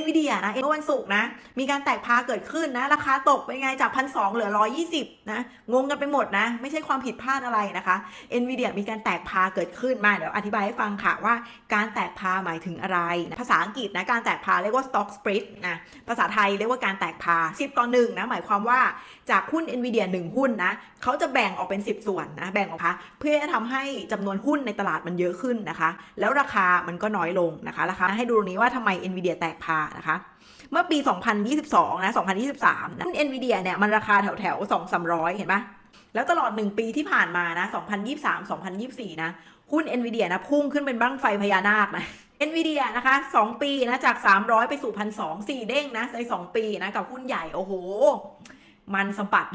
NVIDIA นะเมื่อวันศุกร์นะ มีการแตกพาเกิดขึ้นนะ ราคาตกไปไงจากพันสเหลือ 120 นะ งงกันไปหมดนะ ไม่ใช่ความผิดพลาดอะไรนะคะ NVIDIA มีการแตกพาเกิดขึ้นมา เดี๋ยวอธิบายให้ฟังค่ะว่าการแตกพาหมายถึงอะไรนะภาษาอังกฤษนะ การแตกพาเรียกว่า stock split นะ ภาษาไทยเรียกว่าการแตกพา 10 ต่อ1นะ หมายความว่าจากหุ้น NVIDIA 1หุ้นนะเขาจะแบ่งออกเป็น 10 ส่วนนะ แบ่งออกค่ะเพื่อจะทำให้จำนวนหุ้นในตลาดมันเยอะขึ้นนะคะ แล้วราคามันก็น้อยลงนะคะ ราคาให้ดูตรงนี้ว่าทำไม NVIDIA แตกพานะคะ เมื่อปี 2022 นะ 2023 นะหุ้น NVIDIA เนี่ย มันราคาแถวแถว2 300เห็นปะแล้วตลอด 1 ปีที่ผ่านมานะ 2023 2024 นะ หุ้น NVIDIA นะ พุ่งขึ้นเป็นบ้างไฟพญานาคนะ NVIDIA นะคะ 2 ปีนะ จาก 300 ไปสู่1,200 4เด้งนะใน2ปีนะ กับหุ้นใหญ่ โอ้โห มันสมปัด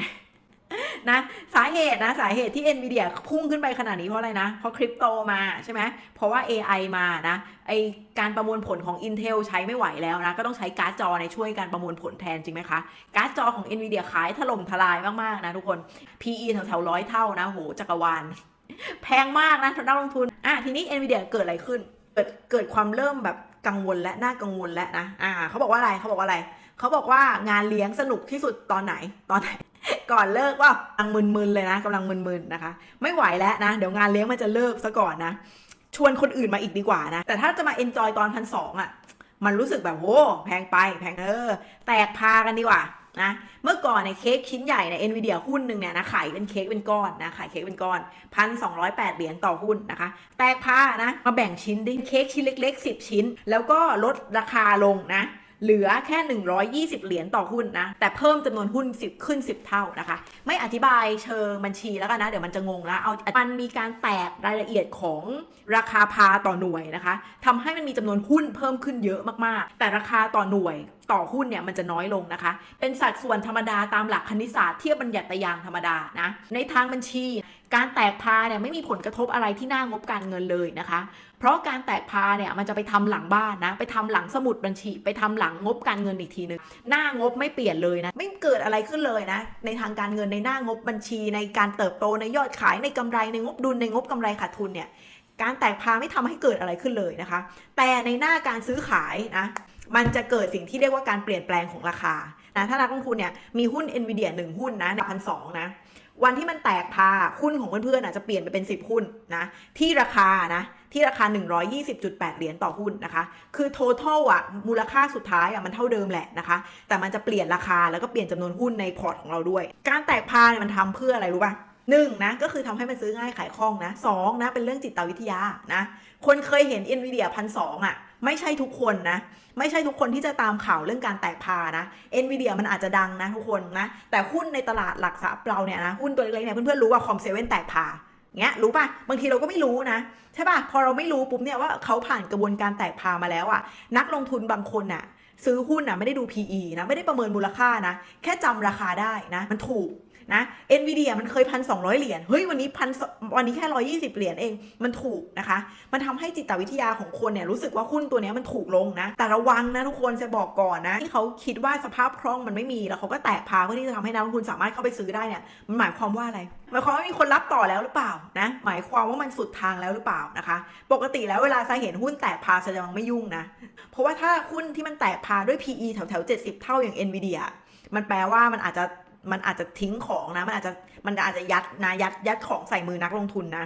นะสาเหตุนะสาเหตุที่ NVIDIA พุ่งขึ้นไปขนาดนี้เพราะอะไรนะ เพราะคริปโตมาใช่ไหมเพราะว่า AI มานะไอการประมวลผลของ Intel ใช้ไม่ไหวแล้วนะ ก็ต้องใช้การ์ดจอในช่วยการประมวลผลแทนจริงไหมคะ การ์ดจอของ NVIDIA ขายถล่มทลายมาก ๆ นะทุกคน PE แถวๆร้อยเท่านะโหจักรวาลแพงมากนะสำหรับนักลงทุนอะทีนี้ NVIDIA เกิดอะไรขึ้น เกิดเกิดความเริ่มแบบกังวลและน่ากังวลแล้วนะอ่าเขาบอกว่าอะไรเขาบอกว่าอะไรเขาบอกว่างานเลี้ยงสนุกที่สุดตอนไหนตอนไหน ก่อนเลิกว่ากำลังมึนๆเลยนะกำลังมึนๆนะคะ ไม่ไหวแล้วนะ เดี๋ยวงานเลี้ยงมันจะเลิกซะก่อนนะ ชวนคนอื่นมาอีกดีกว่านะ แต่ถ้าจะมาเอนจอยตอนพันสองอะ มันรู้สึกแบบโหแพงไปแพงเออ แตกพากันดีกว่านะเมื่อก่อนในเค้กชิ้นใหญ่ในเอ็นวีเดียหุ้นหนึ่งเนี่ยนะขายเป็นเค้กเป็นก้อนนะขายเค้กเป็นก้อนพันสองร้อยแปดเหรียญต่อหุ้นนะคะ แตกพานะมาแบ่งชิ้นดิเค้กชิ้นเล็กๆ10ชิ้น แล้วก็ลดราคาลงนะ เหลือแค่ 120 เหรียญต่อหุ้นนะ แต่เพิ่มจำนวนหุ้น 10 ขึ้น 10 เท่านะคะ ไม่อธิบายเชิงบัญชีแล้วกันนะ เดี๋ยวมันจะงงแล้วเอามันมีการแตกรายละเอียดของราคาพาต่อหน่วยนะคะทำให้มันมีจำนวนหุ้นเพิ่มขึ้นเยอะมากๆ แต่ราคาต่อหน่วยต่อหุ้นเนี่ยมันจะน้อยลงนะคะ เป็นสัดส่วนธรรมดาตามหลักคณิตศาสตร์เทียบบัญญัติยางธรรมดานะ ในทางบัญชี การแตกพาเนี่ยไม่มีผลกระทบอะไรที่หน้างบการเงินเลยนะคะ เพราะการแตกพาเนี่ยมันจะไปทำหลังบ้านนะ ไปทำหลังสมุดบัญชี ไปทำหลังงบการเงินอีกทีนึง หน้างบไม่เปลี่ยนเลยนะ ไม่เกิดอะไรขึ้นเลยนะ ในทางการเงินในหน้างบบัญชี ในการเติบโตในยอดขายในกำไรในงบดุลในงบกำไรขาดทุนเนี่ยการแตกพาไม่ทำให้เกิดอะไรขึ้นเลยนะคะ แต่ในหน้าการซื้อขายนะ มันจะเกิดสิ่งที่เรียกว่าการเปลี่ยนแปลงของราคานะถ้านักลงทุนเนี่ยมีหุ้น NVIDIA หนึ่งหุ้นนะในพันสองนะวันที่มันแตกพาหุ้นของเพื่อนๆอาจจะเปลี่ยนไปเป็น 10 หุ้นนะที่ราคานะที่ราคา 120.8 เหรียญต่อหุ้นนะคะ คือ total อะมูลค่าสุดท้ายอะมันเท่าเดิมแหละนะคะ แต่มันจะเปลี่ยนราคาแล้วก็เปลี่ยนจำนวนหุ้นในพอร์ตของเราด้วย การแตกพาเนี่ยมันทำเพื่ออะไรรู้ป่ะ หนึ่งนะก็คือทำให้มันซื้อง่ายขายคล่องนะสองนะเป็นเรื่องจิตวิทยานะคนเคยเห็น NVIDIA พันสองอะไม่ใช่ทุกคนนะ ไม่ใช่ทุกคนที่จะตามข่าวเรื่องการแตกพานะ NVIDIA มันอาจจะดังนะทุกคนนะ แต่หุ้นในตลาดหลักทรัพย์เราเนี่ยนะหุ้นตัวเล็กๆเนี่ยเพื่อนๆรู้ว่าคอมเซเว่นแตกพาเงี้ยรู้ป่ะบางทีเราก็ไม่รู้นะ ใช่ป่ะพอเราไม่รู้ปุ๊บเนี่ยว่าเขาผ่านกระบวนการแตกพามาแล้วอะนักลงทุนบางคนน่ะ ซื้อหุ้นน่ะไม่ได้ดู PE นะไม่ได้ประเมินมูลค่านะ แค่จำราคาได้นะ มันถูก นะ NVIDIA มันเคยพันสองเหรียญเฮ้ยวันนี้พันวันนี้แค่ร้อยี่สิบเหรียญเองมันถูกนะคะ มันทำให้จิตวิทยาของคนเนี่ยรู้สึกว่าหุ้นตัวนี้มันถูกลงนะ แต่ระวังนะทุกคนจะบอกก่อนนะ ที่เขาคิดว่าสภาพคล่องมันไม่มีแล้วเขาก็แตกพาเพื่อที่จะทำให้นักลงทุนสามารถเข้าไปซื้อได้เนี่ยมันหมายความว่าอะไรหมายความว่ามีคนรับต่อแล้วหรือเปล่านะหมายความว่ามันสุดทางแล้วหรือเปล่านะคะ ปกติแล้วเวลาจะเห็นหุ้นแตกพาแสดงว่าไม่ยุ่งนะ เพราะว่าถ้าหุ้นที่มันแตกพาด้วย PE แถวแถวๆ70 เท่าอย่าง NVIDIA มันแปลว่ามันอาจจะ มันอาจจะทิ้งของนะ มันอาจจะมันอาจจะยัดนะยัดยัดของใส่มือนักลงทุนนะ